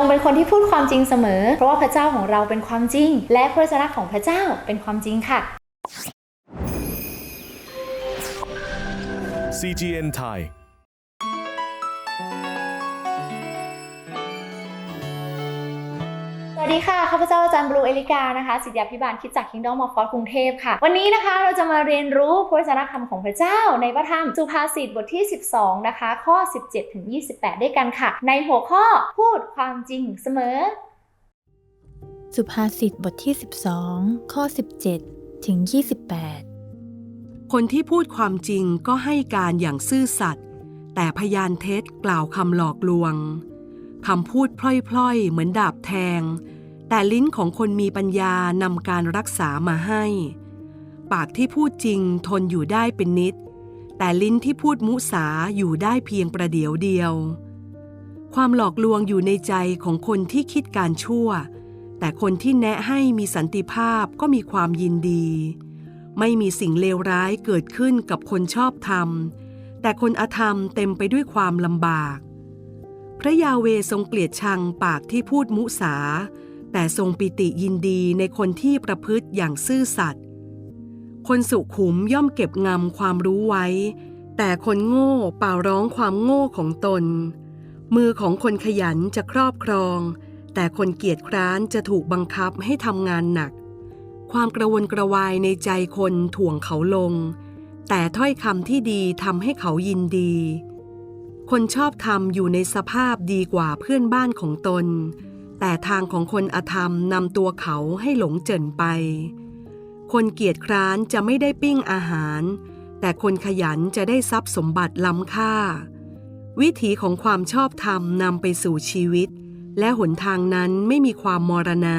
งเป็นคนที่พูดความจริงเสมอ เพราะว่าพระเจ้าของเราเป็นความจริง และพระวจนะของพระเจ้าเป็นความจริงค่ะ CGN Thai สวัสดีค่ะ ข้าพเจ้าอาจารย์บลูเอลิกานะคะสิทธยาพิบาลคิดจาก Kingdom of God กรุงเทพค่ะ วันนี้นะคะเราจะมาเรียนรู้พระวจนะคำของพระเจ้า ในพระธรรมสุภาษิตบทที่ 12 นะคะ ข้อ 17ถึง28 ด้วยกันค่ะ ในหัวข้อพูดความจริงเสมอ สุภาษิตบทที่ 12 ข้อ 17 ถึง 28 คนที่พูดความจริงก็ให้การอย่างซื่อสัตย์แต่พยานเท็จกล่าวคำหลอกลวงคำพูดพล่อยๆ เหมือนดาบแทง แต่ลิ้นของคนมีปัญญานำการรักษามาให้ ปากที่พูดจริงทนอยู่ได้เป็นนิด แต่ลิ้นที่พูดมุสาอยู่ได้เพียงประเดี๋ยวเดียว ความหลอกลวงอยู่ในใจของคนที่คิดการชั่ว แต่คนที่แนะให้มีสันติภาพก็มีความยินดี ไม่มีสิ่งเลวร้ายเกิดขึ้นกับคนชอบธรรม แต่คนอธรรมเต็มไปด้วยความลำบาก พระยาเวทรงเกลียดชังปากที่พูดมุสา แต่ทรงปิติยินดีในคนที่ประพฤติอย่างซื่อสัตย์คนสุขุมย่อมเก็บงำความรู้ไว้ แต่คนโง่เป่าร้องความโง่ของตน มือของคนขยันจะครอบครอง แต่คนเกียจคร้านจะถูกบังคับให้ทำงานหนัก ความกระวนกระวายในใจคนถ่วงเขาลง แต่ถ้อยคำที่ดีทำให้เขายินดี คนชอบธรรมอยู่ในสภาพดีกว่าเพื่อนบ้านของตน แต่ทางของคนอธรรมนำตัวเขาให้หลงเจิ่นไป คนเกียจคร้านจะไม่ได้ปิ้งอาหาร แต่คนขยันจะได้ทรัพย์สมบัติล้ำค่า วิถีของความชอบธรรมนำไปสู่ชีวิต และหนทางนั้นไม่มีความมรณา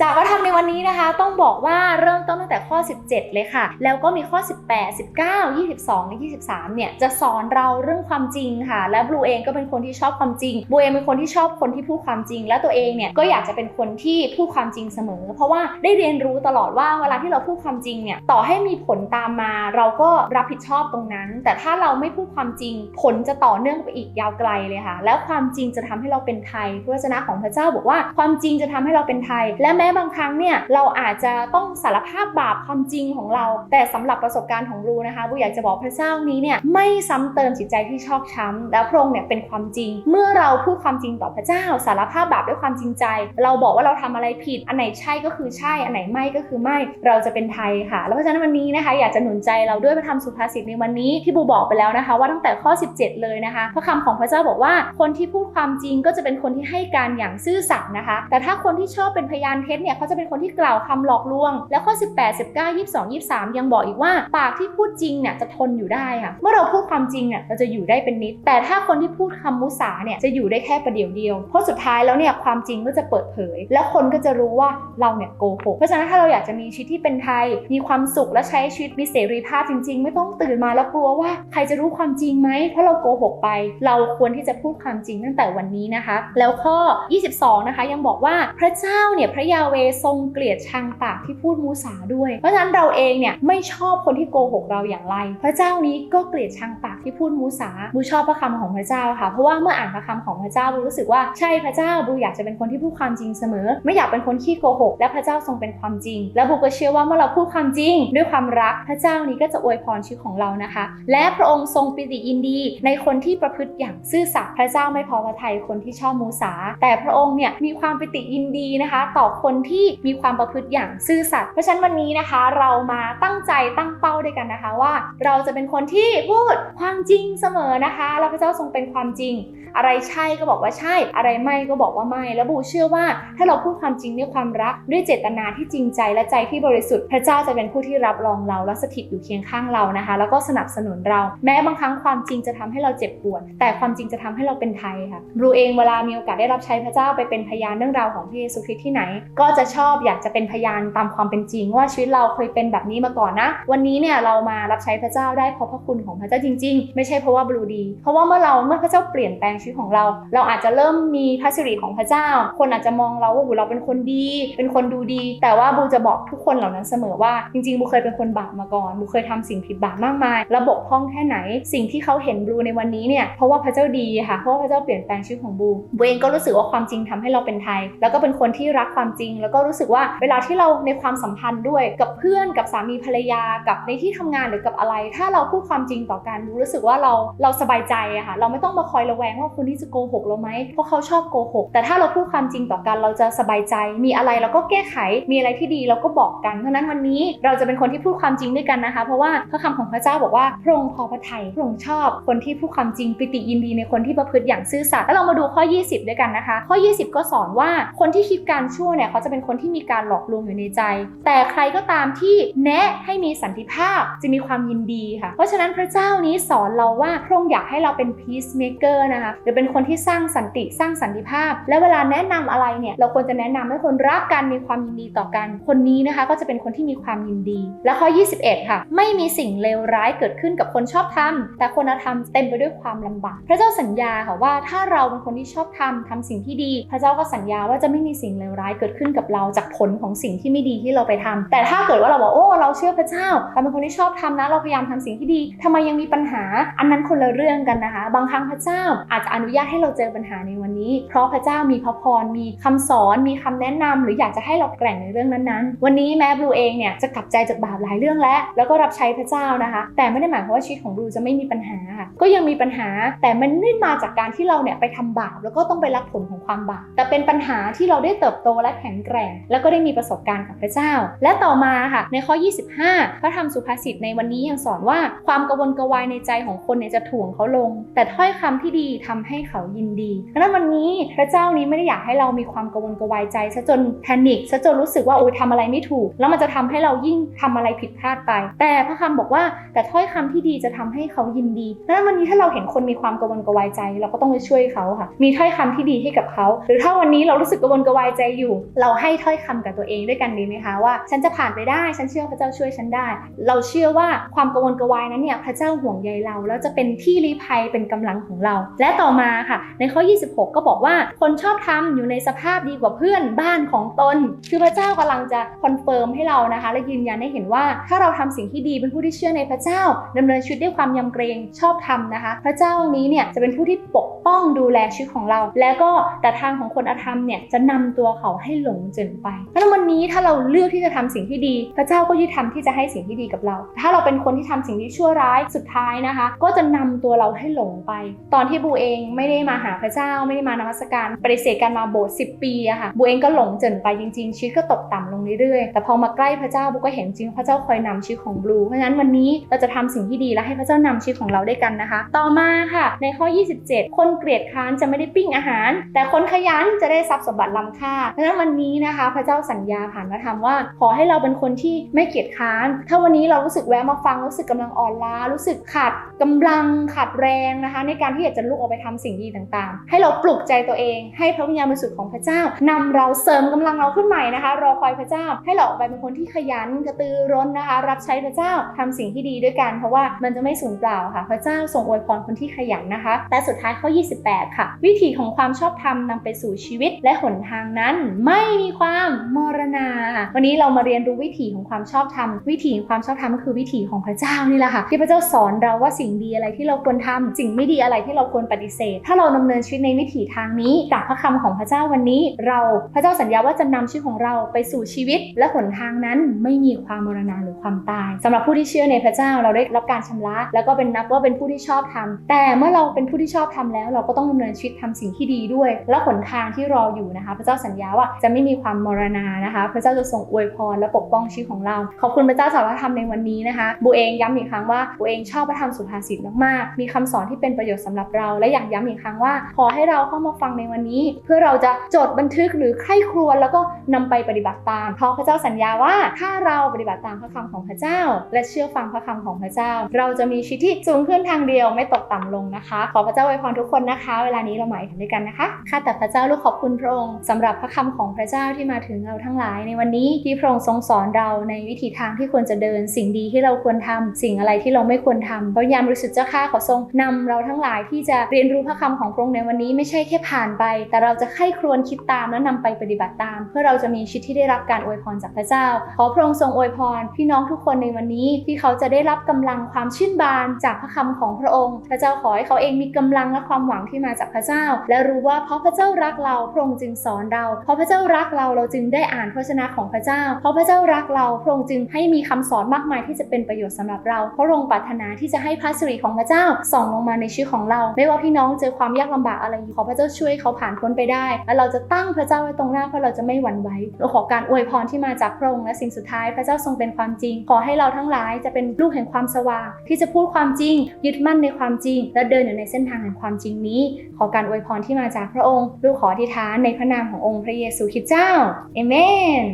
จากพระ วันนี้นะคะต้องบอกว่าเริ่มต้นตั้งแต่ข้อ 17 เลยค่ะ แล้วก็มีข้อ 18 19 22และ23 เนี่ย จะสอนเราเรื่องความจริงค่ะ และบลูเองก็เป็นคนที่ชอบความจริงบลูเองเป็นคนที่ชอบคนที่พูดความจริง และตัวเองเนี่ยก็อยากจะเป็นคนที่พูดความจริงเสมอ เพราะว่าได้เรียนรู้ตลอดว่าเวลาที่เราพูดความจริงเนี่ยต่อให้มีผลตามมา เราก็รับผิดชอบตรงนั้น แต่ถ้าเราไม่พูดความจริง ผลจะต่อเนื่องไปอีกยาวไกลเลยค่ะ แล้วความจริงจะทำให้เราเป็นไทยพระวจนะของพระเจ้าบอกว่าความจริงจะทำให้เราเป็นไทย และแม้บางครั้งเนี่ยเราอาจจะต้องสารภาพบาปความจริงของเรา แต่สำหรับประสบการณ์ของรูนะคะบูอยากจะบอกพระเจ้านี้เนี่ยไม่ซ้ำเติมจิตใจที่ชอกช้ำแล้วพระองค์เนี่ยเป็นความจริง เมื่อเราพูดความจริงต่อพระเจ้า สารภาพบาปด้วยความจริงใจ เราบอกว่าเราทำอะไรผิด อันไหนใช่ก็คือใช่ อันไหนไม่ก็คือไม่ เราจะเป็นไทยค่ะ แล้วเพราะฉะนั้นวันนี้นะคะ อยากจะหนุนใจเราด้วยพระธรรมสุภาษิตในวันนี้ที่บูบอกไปแล้วนะคะ ว่าตั้งแต่ข้อ 17 เลยนะคะ พระคำของพระเจ้าบอกว่า คนที่พูดความจริงก็จะเป็นคนที่ให้การอย่างซื่อสัตย์นะคะ แต่ถ้าคนที่ชอบเป็นพยานเท็จเนี่ยเขาจะเป็นคนที่กล่าวคำหลอกลวง แล้วข้อ 18 19 22 23 ยังบอกอีกว่า ปากที่พูดจริงเนี่ยจะทนอยู่ได้ค่ะ เมื่อเราพูดความจริงเนี่ยเราจะอยู่ได้เป็นนิด แต่ถ้าคนที่พูดคำมุสาเนี่ยจะอยู่ได้แค่ประเดี๋ยวเดียว เพราะสุดท้ายแล้วเนี่ยความจริงก็จะเปิดเผย แล้วคนก็จะรู้ว่าเราเนี่ยโกหก เพราะฉะนั้นถ้าเราอยากจะมีชีวิตที่เป็นไทย มีความสุขและใช้ชีวิตมีเสรีภาพจริง ๆ ไม่ต้องตื่นมาแล้วกลัวว่าใครจะรู้ความจริงไหมเพราะเราโกหกไป เราควรที่จะพูดความจริงตั้งแต่วันนี้นะคะ แล้วข้อ 22 นะคะยังบอกว่าพระเจ้าเนี่ยพระยาเวทรงเกลียดชังปากที่พูดมุสาด้วย เพราะฉะนั้นเราเองเนี่ยไม่ชอบคนที่โกหกเราอย่างไร พระเจ้านี้ก็เกลียดชังปากที่พูดมุสาบูชอบพระคำของพระเจ้าค่ะ เพราะว่าเมื่ออ่านพระคำของพระเจ้าบูรู้สึกว่าใช่พระเจ้าบูอยากจะเป็นคนที่พูดความจริงเสมอ ไม่อยากเป็นคนขี้โกหก และพระเจ้าทรงเป็นความจริง และบูก็เชื่อว่าเมื่อเราพูดความจริง ด้วยความรักพระเจ้านี้ก็จะอวยพรชีวิตของเรานะคะ และพระองค์ทรงปิติยินดี ในคนที่ประพฤติอย่างซื่อสัตย์พระเจ้าไม่พอพระทัยคนที่ชอบมูสาแต่พระองค์เนี่ยมีความปิติยินดีนะคะ ต่อคนที่มีความประพฤติอย่างซื่อสัตย์เพราะฉะนั้นวันนี้นะคะ เรามาตั้งใจตั้งเป้าด้วยกันนะคะว่า เราจะเป็นคนที่พูดความจริงเสมอนะคะแล้วพระเจ้าทรงเป็นความจริง อะไรใช่ก็บอกว่าใช่ อะไรไม่ก็บอกว่าไม่ แล้วบูเชื่อว่า ถ้าเราพูดความจริงด้วยความรักด้วยเจตนาที่จริงใจและใจที่บริสุทธิ์พระเจ้าจะเป็นผู้ที่รับรองเราและสถิตอยู่เคียงข้างเรานะคะ แล้วก็สนับสนุนเราแม้บางครั้งความจริงจะทำให้เราเจ็บปวดแต่ความจริงจะทำให้เราเป็นไทยค่ะบูเองเวลามีโอกาสได้รับใช้พระเจ้าไปเป็นพยานเรื่องราวของพระเยซูคริสต์ที่ไหน ก็จะชอบอยากจะเป็นพยานตามความเป็นจริง ว่าชีวิตเราเคยเป็นแบบนี้มาก่อนนะ วันนี้เนี่ยเรามารับใช้พระเจ้าได้เพราะพระคุณของพระเจ้าจริง ๆ ไม่ใช่เพราะว่าบลูดี เพราะว่าเมื่อเราเมื่อพระเจ้าเปลี่ยนแปลงชีวิตของเรา เราอาจจะเริ่มมีพระสิริของพระเจ้า คนอาจจะมองเราว่าบูเราเป็นคนดี เป็นคนดูดี แต่ว่าบูจะบอกทุกคนเหล่านั้นเสมอว่าจริงๆบูเคยเป็นคนบาปมาก่อนบูเคยทำสิ่งผิดบาปมากมายระบบพร่องแค่ไหน สิ่งที่เขาเห็นบูในวันนี้เนี่ยเพราะว่าพระเจ้าดีค่ะเพราะว่าพระเจ้าเปลี่ยนแปลงชีวิตของบูบูเองก็รู้สึกว่าความจริงทำให้เราเป็นไทย แล้วก็เป็นคนที่รักความจริง แล้วก็รู้สึกว่าเวลาที่เราในความสัมพันธ์ด้วยกับเพื่อนกับสามีภรรยากับในที่ทำงานหรือกับอะไร ถ้าเราพูดความจริงต่อกันบูรู้สึกว่าเราเราสบายใจอะค่ะเราไม่ต้องมาคอยระแวงว่าคนที่จะโกหกเราไหมเพราะเขาชอบโกหกแต่ถ้าเราพูดความจริงต่อกันเราจะสบายใจ มีอะไรเราก็แก้ไขมีอะไรที่ดีเราก็บอกกัน เพราะฉะนั้นวันนี้เราจะเป็นคนที่พูดความจริงด้วยกันนะคะ เพราะว่าพระคำของพระเจ้าบอกว่าพระองค์พอพระทัยพระองค์ชอบคนที่พูดความจริงปิติยินดีในคนที่ประพฤติอย่างซื่อสัตย์แล้วเรามาดูข้อ 20 ด้วยกันนะคะ ข้อ 20 ก็สอนว่าคนที่คิดการชั่วเนี่ยเขาจะเป็นคนที่มีการหลอกลวงอยู่ในใจ แต่ใครก็ตามที่แนะให้มีสันติภาพจะมีความยินดีค่ะ เพราะฉะนั้นพระเจ้านี้สอนเราว่าพระองค์อยากให้เราเป็น peacemaker นะคะหรือเป็นคนที่สร้างสันติสร้างสันติภาพ และเวลาแนะนำอะไรเนี่ยเราควรจะแนะนำให้คนรักกันมีความยินดีต่อกันคนนี้นะคะ ก็จะเป็นคนที่มีความยินดี และข้อ 21 ค่ะ ไม่มีสิ่งเลวร้ายเกิดขึ้นกับคนชอบทำแต่คนธรรมเต็มไปด้วยความลำบาก พระเจ้าสัญญาค่ะว่าถ้าเราเป็นคนที่ชอบทำทำสิ่งที่ดี พระเจ้าก็สัญญาว่าจะไม่มีสิ่งเลวร้ายเกิดขึ้นกับเราจากผลของสิ่งที่ไม่ดีที่เราไปทำแต่ถ้าเกิดว่าเราบอกโอ้เราเชื่อพระเจ้าเราเป็นคนที่ชอบทำนะเราพยายามทำสิ่งที่ดีทำไมยังมีปัญหา อันนั้นคนละเรื่องกันนะคะ บางครั้งพระเจ้าอาจจะอนุญาตให้เราเจอปัญหาในวันนี้ เพราะพระเจ้ามีพระพรมีคำสอนมีคำแนะนำหรืออยากจะให้เราแกร่งในเรื่องนั้นๆ วันนี้แม้บลูเองเนี่ยจะกลับใจจากบาปหลายเรื่องแล้ว แล้วก็รับใช้พระเจ้านะคะ แต่ไม่ได้หมายความว่าชีวิตของบลูจะไม่มีปัญหาค่ะก็ยังมีปัญหา แต่มันไม่ได้มาจากการที่เราเนี่ยไปทำบาปแล้วก็ต้องไปรับผลของความบาปแต่เป็นปัญหาที่เราได้เติบโตและแข็งแกร่งแแล้วก็ได้มีประสบการณ์กับพระเจ้า และต่อมาค่ะ ในข้อ 25 พระธรรมสุภาษิตในวันนี้ยังสอนว่าความกระวนกระวายในใจของคนเนี่ยจะถ่วงเขาลง แต่ถ้อยคำที่ดีทำให้เขายินดีดังนั้นวันนี้พระเจ้านี้ไม่ได้อยากให้เรามีความกระวนกระวายใจซะจนแพนิคซะจนรู้สึกว่าโอ๊ยทำอะไรไม่ถูก แล้วมันจะทำให้เรายิ่งทำอะไรผิดพลาดไป แต่พระคำบอกว่าแต่ถ้อยคำที่ดีจะทำให้เขายินดีดังนั้นวันนี้ถ้าเราเห็นคนมีความกระวนกระวายใจ เราก็ต้องไปช่วยเขาค่ะ มีถ้อยคำที่ดีให้กับเขา หรือถ้าวันนี้เรารู้สึกกระวนกระวายใจอยู่ เราให้ถ้อยคำกับตัวเองด้วยกันดีไหมคะว่า ฉันจะผ่านไปได้ ฉันเชื่อพระเจ้าช่วยฉันได้ เราเชื่อว่าความกระวนกระวายนั้นเนี่ยพระเจ้าห่วงใยเราแล้วจะเป็นที่ลี้ภัยเป็นกำลังของเรา และต่อมาค่ะ ในข้อ 26 ก็บอกว่าคนชอบทำอยู่ในสภาพดีกว่าเพื่อนบ้านของตน คือพระเจ้ากำลังจะคอนเฟิร์มให้เรานะคะ และยืนยันให้เห็นว่าถ้าเราทำสิ่งที่ดีเป็นผู้ที่เชื่อในพระเจ้าดำเนินชีวิตด้วยความยำเกรงชอบทำนะคะ พระเจ้านี้เนี่ยจะเป็นผู้ที่ปกป้องดูแลชีวิตของเรา แล้วก็แต่ทางของคนอธรรมเนี่ยจะนำตัวเขาให้หลงจนไปเพราะฉะนั้นวันนี้ถ้าเราเลือกที่จะทำสิ่งที่ดี พระเจ้าก็ยุติธรรมที่จะให้สิ่งที่ดีกับเรา ถ้าเราเป็นคนที่ทำสิ่งที่ชั่วร้ายสุดท้ายนะคะ ก็จะนำตัวเราให้หลงไป ตอนที่บูเองไม่ได้มาหาพระเจ้า ไม่ได้มานมัสการปฏิเสธการมาโบสถ์10ปีอะค่ะบูเองก็หลงเจินไปจริงๆชีวิตก็ตกต่ำลงเรื่อยๆแต่พอมาใกล้พระเจ้าบูก็เห็นจริงพระเจ้าคอยนำชีวิตของบูเพราะฉะนั้นวันนี้เราจะทำสิ่งที่ดีและให้พระเจ้านำชีวิตของเราได้กันนะคะ ต่อมาค่ะ ในข้อ 27 คนเกลียดค้านจะไม่ได้ปิ้งอาหาร แต่คนขยันจะได้ทรัพย์สมบัติล้ำค่าเพราะฉะนั้นวันนี้นะคะพระเจ้าสัญญาผ่านพระธรรมว่า ขอให้เราเป็นคนที่ไม่เกียจค้าน ถ้าวันนี้เรารู้สึกแวะมาฟังรู้สึกกำลังอ่อนล้า รู้สึกขาดกำลังขาดแรงนะคะ ในการที่อยากจะลุกออกไปทำสิ่งดีต่างๆ ให้เราปลุกใจตัวเองให้พระวิญญาณบริสุทธิ์ของพระเจ้านำเราเสริมกำลังเราขึ้นใหม่นะคะ รอคอยพระเจ้า ให้เราออกไปเป็นคนที่ขยันกระตือร้นนะคะ รับใช้พระเจ้าทำสิ่งที่ดีด้วยกัน เพราะว่ามันจะไม่สูญเปล่าค่ะ พระเจ้าทรงอวยพรคนที่ขยันนะคะ แต่สุดท้ายข้อ 28 ค่ะ วิธีของความชอบธรรมนำไปสู่ชีวิตและหนทางนั้น ไม่มีความมรณา วันนี้เรามาเรียนรู้วิถีของความชอบธรรม วิถีของความชอบธรรมก็คือวิถีของพระเจ้านี่แหละค่ะ ที่พระเจ้าสอนเราว่าสิ่งดีอะไรที่เราควรทำสิ่งไม่ดีอะไรที่เราควรปฏิเสธ ถ้าเราดำเนินชีวิตในวิถีทางนี้จากพระคำของพระเจ้าวันนี้ เราพระเจ้าสัญญาว่าจะนำชีวิตของเราไปสู่ชีวิต และหนทางนั้นไม่มีความมรณาหรือความตายสำหรับผู้ที่เชื่อในพระเจ้าเราได้รับการชำระ แล้วก็เป็นนับว่าเป็นผู้ที่ชอบทำแต่เมื่อเราเป็นผู้ที่ชอบทำแล้ว เราก็ต้องดำเนินชีวิตทำสิ่งที่ดีด้วย และหนทางที่รออยู่นะคะ พระเจ้าสัญญาว่าจะไม่มีความมรณานะคะ พระเจ้าจะทรงอวยพรและปกป้องชีวิตของเรา ขอบคุณพระเจ้าสำหรับพธรรมในวันนี้นะคะบูเองย้ำอีกครั้งว่าบูเองชอบพระธรรมสุภาษิตมากๆ มีคำสอนที่เป็นประโยชน์สำหรับเรา และอยากย้ำอีกครั้งว่า ขอให้เราเข้ามาฟังในวันนี้ เพื่อเราจะจดบันทึกหรือใคร่ครวญแล้วก็นำไปปฏิบัติตาม เพราะพระเจ้าสัญญาว่าถ้าเราปฏิบัติตามพระคำของพระเจ้า และเชื่อฟังพระคำของพระเจ้า เราจะมีชีวิตที่สูงขึ้นทางเดียวไม่ตกต่ำลงนะคะ ขอพระเจ้าอวยพรทุกคนนะคะ เวลานี้เราหมายถึงด้วยกันนะคะข้าแต่พระเจ้าลูกขอบคุณพระองค์สำหรับพระคำของพระเจ้าที่มาถึงเราทั้งหลายในวันนี้ที่พระองค์ทรงสอนเราในวิถีทางที่ควรจะเดิน สิ่งดีที่เราควรทำสิ่งอะไรที่เราไม่ควรทำพระยามบริสุทธิ์เจ้าข้าขอทรงนำเราทั้งหลายที่จะเรียนรู้พระคำของพระองค์ในวันนี้ไม่ใช่แค่ผ่านไป แต่เราจะไข้ครวญคิดตามและนำไปปฏิบัติตาม เพื่อเราจะมีชีวิตที่ได้รับการอวยพรจากพระเจ้า ขอพระองค์ทรงอวยพรพี่น้องทุกคนในวันนี้ที่เขาจะได้รับกำลังความชื่นบานจากพระคำของพระองค์ พระเจ้าขอให้เขาเองมีกำลังและความหวังที่มาจากพระเจ้า และรู้ว่าเพราะพระเจ้ารักเราพระองค์จึงสอนเรา เพราะพระเจ้ารักเราเราจึงได้อ่านพระวจนะของพระเจ้า เพราะพระเจ้ารักเราพระองค์จึงให้มีคำสอนมากมายที่จะเป็นประโยชน์สำหรับเราเพราะพระองค์ปรารถนาที่จะให้พระสิริของพระเจ้าส่องลงมาในชีวิตของเรา ไม่ว่าพี่น้องเจอความยากลำบากอะไรอยู่ขอพระเจ้าช่วยเขาผ่านพ้นไปได้ และเราจะตั้งพระเจ้าไว้ตรงหน้าเพราะเราจะไม่หวั่นไหวเราขอการอวยพรที่มาจากพระองค์และสิ่งสุดท้าย พระเจ้าทรงเป็นความจริง ขอให้เราทั้งหลายจะเป็นลูกแห่งความสว่างที่จะพูดความจริง ยึดมั่นในความจริง และเดินอยู่ในเส้นทางแห่งความจริงนี้ ขอการอวยพรที่มาจากพระองค์ ลูกขออธิษฐานในพระนามขององค์พระเยซูคริสต์เจ้าเอเมน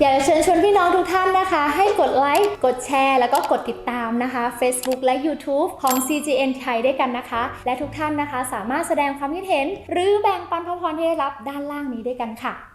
อยากจะเชิญชวนพี่น้องทุกท่านนะคะ ให้กดไลค์ กดแชร์ แล้วก็กดติดตามนะคะ Facebook และ YouTube ของ CGN ไทยด้วยกันนะคะ และทุกท่านนะคะสามารถแสดงความคิดเห็น หรือแบ่งปันพระพรที่ได้รับด้านล่างนี้ด้วยกันค่ะ